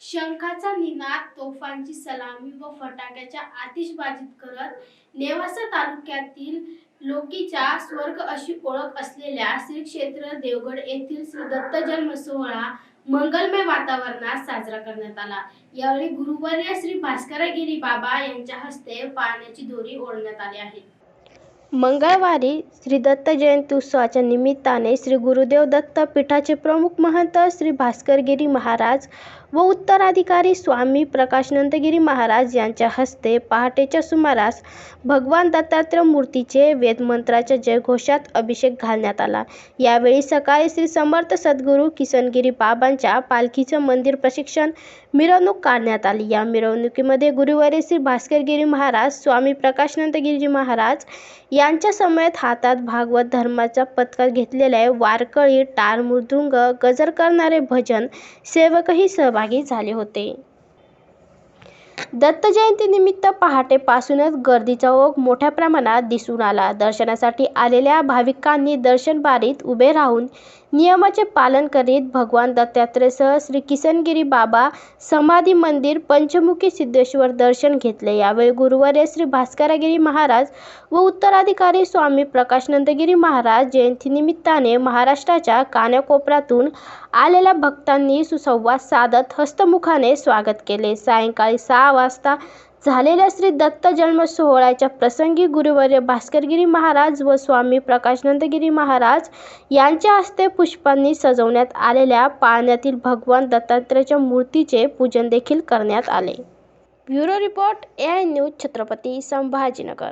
शंखाचा निनाद तोफांची सलामी व फटाक्याच्या आतिषबाजीत करत नेवासा तालुक्यातील लोकीचा स्वर्ग अशी ओळख असलेल्या श्री क्षेत्र देवगड येथील श्री दत्त जन्म सोहळा मंगलमय वातावरणात साजरा करण्यात आला. यावेळी गुरुवर्य श्री भास्करगिरी बाबा यांच्या हस्ते पाण्याची दोरी ओढण्यात आली आहे. मंगळवारी श्री दत्त जयंती उत्सवाच्या निमित्ताने श्री गुरुदेव दत्त पीठाचे प्रमुख महंत श्री भास्करगिरी महाराज व उत्तराधिकारी स्वामी प्रकाशनंदगिरी महाराज यांच्या हस्ते पहाटेच्या सुमारास भगवान दत्तात्रय मूर्तीचे वेदमंत्राच्या जयघोषात अभिषेक घालण्यात आला. यावेळी सकाळी श्री समर्थ सद्गुरू किसनगिरी बाबांच्या पालखीचं मंदिर प्रशिक्षण मिरवणूक काढण्यात आली. या मिरवणुकीमध्ये गुरुवारी श्री भास्करगिरी महाराज स्वामी प्रकाशनंदगिरी महाराज यांच्या समयेत हातात भागवत धर्माचा पत्कर घेतलेले वारकरी टाळ मृदुंग गजर करणारे भजन सेवकही सहभागी झाले होते. दत्त जयंतीनिमित्त पहाटेपासूनच गर्दीचा ओघ मोठ्या प्रमाणात दिसून आला. दर्शनासाठी आलेल्या भाविकांनी दर्शनबारीत उभे राहून नियमाचे पालन करीत भगवान दत्तात्रेयसह श्री किसनगिरी बाबा समाधी मंदिर पंचमुखी सिद्धेश्वर दर्शन घेतले. यावेळी गुरुवारी श्री भास्करागिरी महाराज व उत्तराधिकारी स्वामी प्रकाशनंदगिरी महाराज जयंतीनिमित्ताने महाराष्ट्राच्या कानाकोपऱ्यातून आलेल्या भक्तांनी सुसंवाद साधत हस्तमुखाने स्वागत केले. सायंकाळी सहा वाजता झालेल्या श्री दत्त जन्म सोहळ्याच्या प्रसंगी गुरुवर्य भास्करगिरी महाराज व स्वामी प्रकाशनंदगिरी महाराज यांच्या हस्ते पुष्पांनी सजवण्यात आलेल्या पाळण्यातील भगवान दत्तात्रेयाच्या मूर्तीचे पूजन देखील करण्यात आले. Bureau report A I news Chhatrapati Sambhajinagar.